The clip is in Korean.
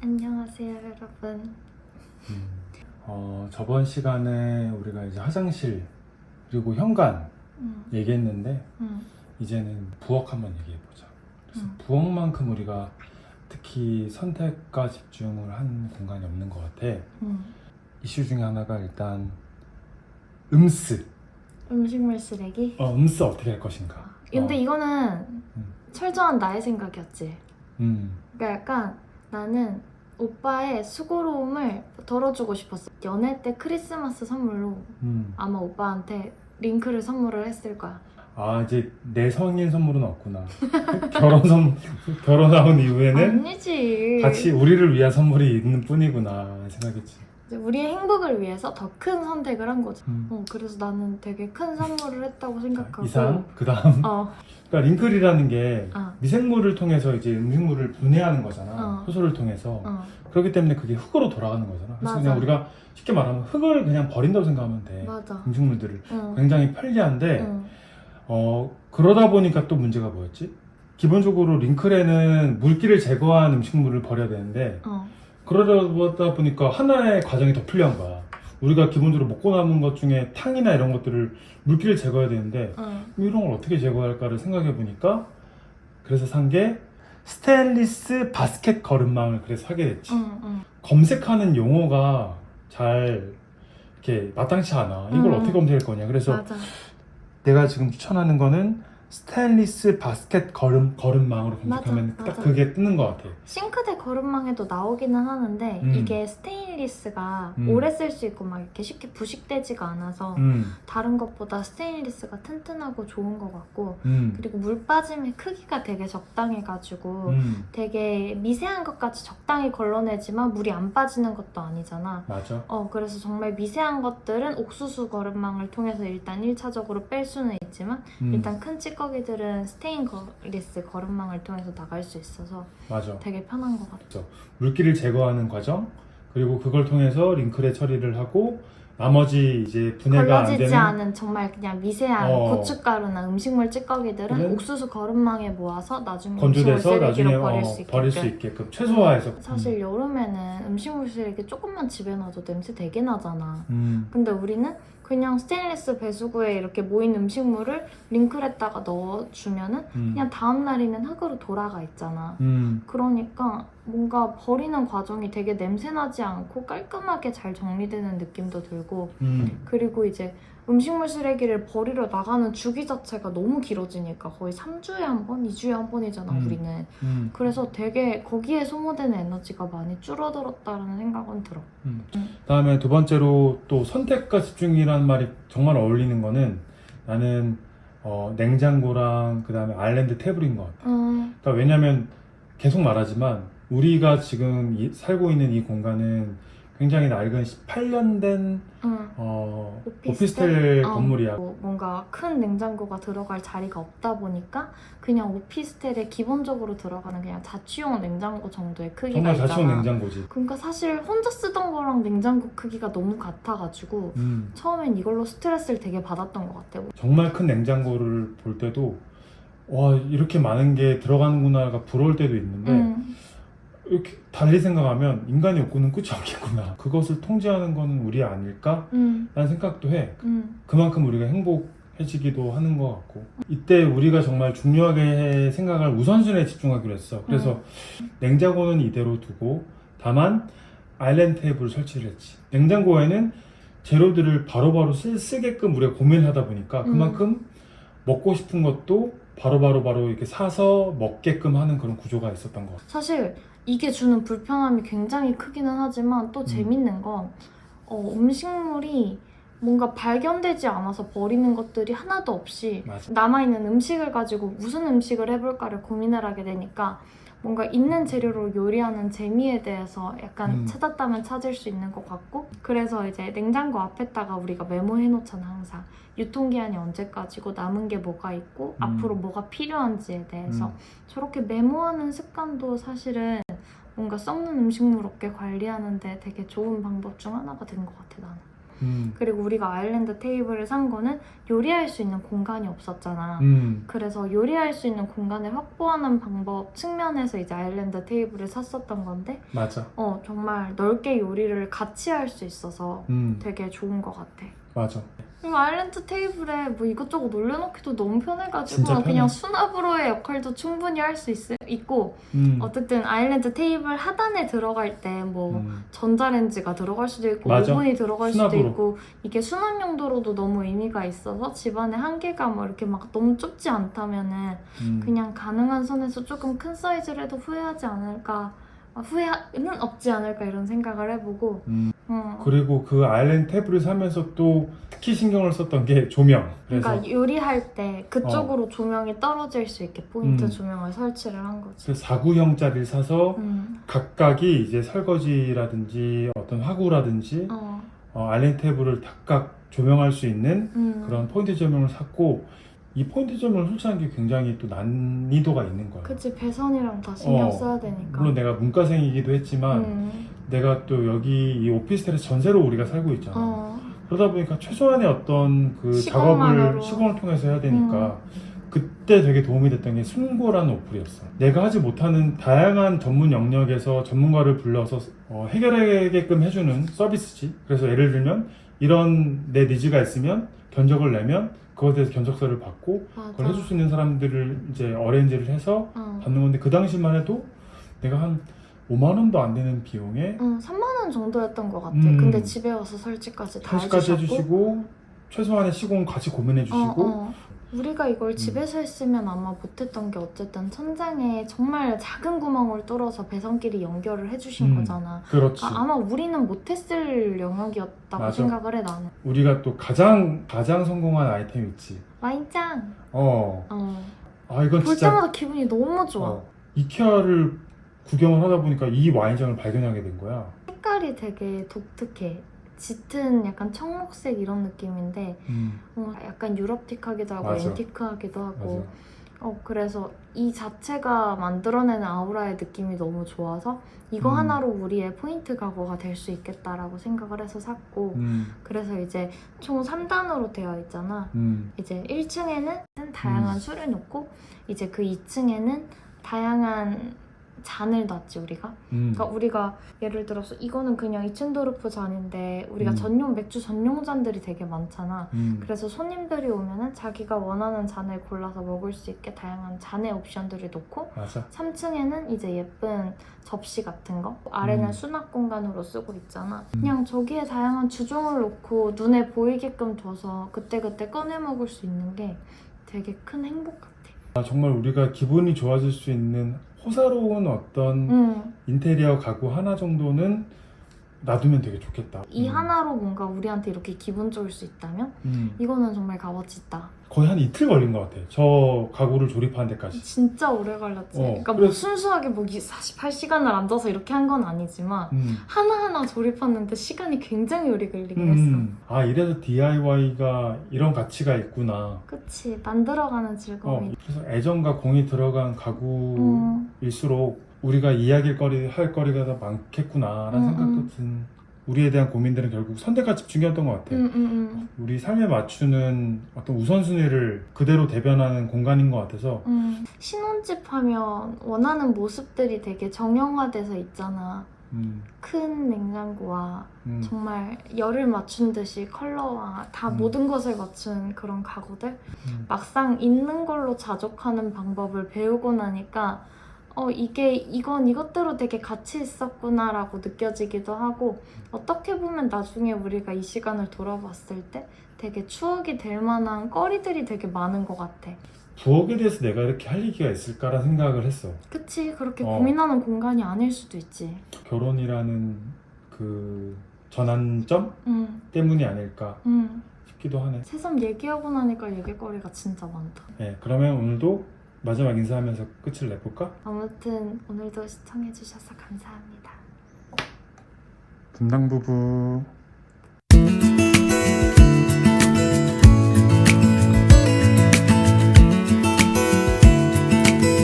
안녕하세요, 여러분. 음, 어, 저번 시간에 우리가 이제 화장실 그리고 현관 음, 얘기했는데 음, 이제는 부엌 한번 얘기해 보자. 그래서 음. 부엌만큼 우리가 특히 선택과 집중을 한 공간이 없는 것 같아. 음. 이슈 중에 하나가 일단 음스. 음식물 쓰레기. 어, 음스 어떻게 할 것인가. 근데 어, 이거는 음. 철저한 나의 생각이었지. 음, 그러니까 약간 나는 오빠의 수고로움을 덜어주고 싶었어. 연애 때 크리스마스 선물로 음. 아마 오빠한테 링크를 선물을 했을 거야. 아 이제 내 성인 선물은 없구나. 결혼 선 결혼한 이후에는 아니지. 같이 우리를 위한 선물이 있는 뿐이구나 생각했지. 우리의 행복을 위해서 더 큰 선택을 한 거지. 음. 어, 그래서 나는 되게 큰 선물을 했다고 생각하고. 이상 그 다음 어, 그러니까 링클이라는 게 어, 미생물을 통해서 이제 음식물을 분해하는 거잖아 어. 효소를 통해서 어. 그렇기 때문에 그게 흙으로 돌아가는 거잖아 그래서 맞아. 그냥 우리가 쉽게 말하면 흙을 그냥 버린다고 생각하면 돼 맞아. 음식물들을 응. 굉장히 편리한데 응. 어 그러다 보니까 또 문제가 뭐였지 기본적으로 링클에는 물기를 제거한 음식물을 버려야 되는데 어. 그러다 보니까 하나의 과정이 더 필요한 거야 우리가 기본적으로 먹고 남은 것 중에 탕이나 이런 것들을 물기를 제거해야 되는데 어. 이런 걸 어떻게 제거할까를 생각해 보니까 그래서 산 게 스테인리스 바스켓 거름망을 그래서 하게 됐지. 응. 응. 검색하는 용어가 잘 이렇게 마땅치 않아. 이걸 음. 어떻게 검색할 거냐. 그래서 맞아. 내가 지금 추천하는 거는 스테인리스 바스켓 거름 거름망으로 검색하면 맞아, 딱 맞아. 그게 뜨는 것 같아. 싱크대 거름망에도 나오기는 하는데 음. 이게 스테인리스가 음. 오래 쓸 수 있고 막 이렇게 쉽게 부식되지가 않아서 음, 다른 것보다 스테인리스가 튼튼하고 좋은 것 같고 음, 그리고 물 빠짐의 크기가 되게 적당해가지고 음, 되게 미세한 것까지 적당히 걸러내지만 물이 안 빠지는 것도 아니잖아. 맞아. 어 그래서 정말 미세한 것들은 옥수수 거름망을 통해서 일단 1차적으로 뺄 수는 있지만 음, 일단 큰 찌꺼기 들은 스테인리스 거름망을 통해서 나갈 수 있어서 맞아. 되게 편한 것 같아. 물기를 제거하는 과정 그리고 그걸 통해서 링클에 처리를 하고 나머지 이제 분해가 안 걸러지지 되는 않은 정말 그냥 미세한 어. 고춧가루나 음식물 찌꺼기들은 그래? 옥수수 거름망에 모아서 나중에 건조돼서 나중에 쓰레기로 어, 버릴 수 있게끔. 버릴 최소화해서 사실 여름에는 음식물 쓰레기 조금만 집에 놔도 냄새 되게 나잖아. 음, 근데 우리는 그냥 스테인리스 배수구에 이렇게 모인 음식물을 링클에다가 넣어주면은 음, 그냥 다음 날이면 흙으로 돌아가 있잖아. 음, 그러니까 뭔가 버리는 과정이 되게 냄새나지 않고 깔끔하게 잘 정리되는 느낌도 들고 음, 그리고 이제 음식물 쓰레기를 버리러 나가는 주기 자체가 너무 길어지니까 거의 3주에 한 번, 2주에 한 번이잖아 음. 우리는 음, 그래서 되게 거기에 소모되는 에너지가 많이 줄어들었다는 생각은 들어 음. 다음에 두 번째로 또 선택과 집중이라는 말이 정말 어울리는 거는 나는 어, 냉장고랑 그 다음에 아일랜드 테이블인 것 같아. 음, 그러니까 왜냐면 계속 말하지만 우리가 지금 이- 살고 있는 이 공간은 굉장히 낡은 18년 된 음. 어, 오피스텔? 오피스텔 어, 건물이야. 뭐 뭔가 큰 냉장고가 들어갈 자리가 없다 보니까 그냥 오피스텔에 기본적으로 들어가는 그냥 자취용 냉장고 정도의 크기가 정말 있잖아 자취용 냉장고지. 그러니까 사실 혼자 쓰던 거랑 냉장고 크기가 너무 같아가지고 음, 처음엔 이걸로 스트레스를 되게 받았던 것 같아. 정말 큰 냉장고를 볼 때도 와 이렇게 많은 게 들어가는구나가 부러울 때도 있는데 음, 이렇게 달리 생각하면 인간의 욕구는 끝이 없겠구나. 그것을 통제하는 거는 우리 아닐까? 음, 라는 생각도 해. 음, 그만큼 우리가 행복해지기도 하는 것 같고. 이때 우리가 정말 중요하게 생각할 우선순위에 집중하기로 했어. 그래서 냉장고는 이대로 두고 다만 아일랜드 테이블을 설치를 했지. 냉장고에는 재료들을 바로바로 쓰, 쓰게끔 우리가 고민을 하다 보니까 음. 그만큼 먹고 싶은 것도 바로 바로 바로 이렇게 사서 먹게끔 하는 그런 구조가 있었던 것 같아. 사실 이게 주는 불편함이 굉장히 크기는 하지만 또 재밌는 건 어, 음식물이 뭔가 발견되지 않아서 버리는 것들이 하나도 없이 맞아. 남아있는 음식을 가지고 무슨 음식을 해볼까를 고민을 하게 되니까 뭔가 있는 재료로 요리하는 재미에 대해서 약간 음. 찾았다면 찾을 수 있는 것 같고 그래서 이제 냉장고 앞에다가 우리가 메모해 놓잖아 항상 유통기한이 언제까지고 남은 게 뭐가 있고 음. 앞으로 뭐가 필요한지에 대해서 음. 저렇게 메모하는 습관도 사실은 뭔가 썩는 음식물 없게 관리하는데 되게 좋은 방법 중 하나가 된 것 같아 나는 음. 그리고 우리가 아일랜드 테이블을 산 거는 요리할 수 있는 공간이 없었잖아. 음. 그래서 요리할 수 있는 공간을 확보하는 방법 측면에서 이제 아일랜드 테이블을 샀었던 건데, 맞아. 어, 정말 넓게 요리를 같이 할 수 있어서 음. 되게 좋은 것 같아. 맞아. 아일랜드 테이블에 뭐 이것저것 올려놓기도 너무 편해가지고 편해. 그냥 수납으로의 역할도 충분히 할 수 있고 음. 어쨌든 아일랜드 테이블 하단에 들어갈 때 뭐 음. 전자레인지가 들어갈 수도 있고 맞아. 오븐이 들어갈 수납으로. 있고 이게 수납 용도로도 너무 의미가 있어서 집안에 한계가 뭐 이렇게 막 너무 좁지 않다면은 음. 그냥 가능한 선에서 조금 큰 사이즈를 해도 후회하지 않을까 아, 후회는 없지 않을까 이런 생각을 해보고 음. 음. 그리고 그 아일랜드 테이블을 사면서 또 특히 신경을 썼던 게 조명. 그래서 그러니까 요리할 때 그쪽으로 조명이 떨어질 수 있게 포인트 음. 조명을 설치를 한 거지. 그 4구형짜리를 사서 음. 각각이 이제 설거지라든지 어떤 화구라든지 어. 어, 아일랜드 테이블을 각각 조명할 수 있는 음. 그런 포인트 조명을 샀고 이 포인트 조명을 설치하는 게 굉장히 또 난이도가 있는 거예요. 그치 배선이랑 다 신경 어, 써야 되니까. 물론 내가 문과생이기도 했지만 음. 내가 또 여기 이 오피스텔에서 전세로 우리가 살고 있잖아. 어. 그러다 보니까 최소한의 어떤 그 시공만으로. 작업을 시공을 통해서 해야 되니까 그때 되게 도움이 됐던 게 순고라는 어플이었어. 내가 하지 못하는 다양한 전문 영역에서 전문가를 불러서 어, 해결하게끔 해주는 서비스지. 그래서 예를 들면 이런 내 니즈가 있으면 견적을 내면 그것에 대해서 견적서를 받고 맞아. 그걸 해줄 수 있는 사람들을 이제 어레인지를 해서 어. 받는 건데 그 당시만 해도 내가 한 5만 원도 안 되는 비용에 응, 3만 원 정도였던 것 같아. 음. 근데 집에 와서 설치까지 다 설치까지 해주셨고. 해주시고 최소한의 시공 같이 고민해 주시고 어, 어. 우리가 이걸 음. 집에서 했으면 아마 못했던 게 어쨌든 천장에 정말 작은 구멍을 뚫어서 배선끼리 연결을 해주신 음. 거잖아. 그렇지 아, 아마 우리는 못했을 영역이었다고 맞아. 생각을 해 나는. 우리가 또 가장 가장 성공한 아이템 있지 와인잔. 어. 어. 아 이건 볼 진짜 때마다 기분이 너무 좋아. 어, 이케아를 구경을 하다 보니까 이 와인장을 발견하게 된 거야 색깔이 되게 독특해. 짙은 약간 청록색 이런 느낌인데 음, 어, 약간 유럽틱하기도 하고 맞아. 앤티크하기도 하고 맞아 어 그래서 이 자체가 만들어내는 아우라의 느낌이 너무 좋아서 이거 음. 하나로 우리의 포인트 가구가 될 수 있겠다라고 생각을 해서 샀고 음, 그래서 이제 총 3단으로 되어 있잖아 음, 이제 1층에는 다양한 음. 술을 놓고 이제 그 2층에는 다양한 잔을 놨지 우리가 음. 그러니까 우리가 예를 들어서 이거는 그냥 이츤도르프 잔인데 우리가 음. 전용 맥주 전용 잔들이 되게 많잖아 음, 그래서 손님들이 오면은 자기가 원하는 잔을 골라서 먹을 수 있게 다양한 잔의 옵션들을 놓고 맞아 3층에는 이제 예쁜 접시 같은 거 아래는 음. 수납 공간으로 쓰고 있잖아 음. 그냥 저기에 다양한 주종을 놓고 눈에 보이게끔 둬서 그때그때 꺼내 먹을 수 있는 게 되게 큰 행복 같아 아, 정말 우리가 기분이 좋아질 수 있는 호사로운 어떤 응. 인테리어 가구 하나 정도는 놔두면 되게 좋겠다 이 음. 하나로 뭔가 우리한테 이렇게 기분 좋을 수 있다면 음. 이거는 정말 값어치 있다 거의 한 이틀 걸린 것 같아 저 가구를 조립하는 데까지 진짜 오래 걸렸지 어, 그러니까 뭐 그래서- 순수하게 뭐 48시간을 앉아서 이렇게 한 건 아니지만 음. 하나하나 조립하는데 시간이 굉장히 오래 걸리긴 했어. 음. 아 이래서 DIY가 이런 가치가 있구나 그치 만들어가는 어, 즐거움이. 그래서 애정과 공이 들어간 음, 가구일수록 우리가 이야기할 거리 할 거리가 더 많겠구나라는 음, 생각도 음. 든 우리에 대한 고민들은 결국 선택과 집중이었던 것 같아. 음, 음, 음, 우리 삶에 맞추는 어떤 우선순위를 그대로 대변하는 공간인 것 같아서 음. 신혼집 하면 원하는 모습들이 되게 정형화돼서 있잖아. 음, 큰 냉장고와 음, 정말 열을 맞춘 듯이 컬러와 다 음. 모든 것을 맞춘 그런 가구들. 음. 막상 있는 걸로 자족하는 방법을 배우고 나니까 어 이게 이건 이것대로 되게 가치 있었구나라고 느껴지기도 하고 어떻게 보면 나중에 우리가 이 시간을 돌아봤을 때 되게 추억이 될 만한 거리들이 되게 많은 것 같아. 부엌에 대해서 내가 이렇게 할 얘기가 있을까라 생각을 했어. 그치 그렇게 어. 고민하는 공간이 아닐 수도 있지. 결혼이라는 그 전환점 응, 때문이 아닐까 응. 싶기도 하네. 새삼 얘기하고 나니까 얘기거리가 진짜 많다. 네, 그러면 오늘도 마지막 인사하면서 끝을 내볼까? 아무튼 오늘도 시청해주셔서 감사합니다. 분당 부부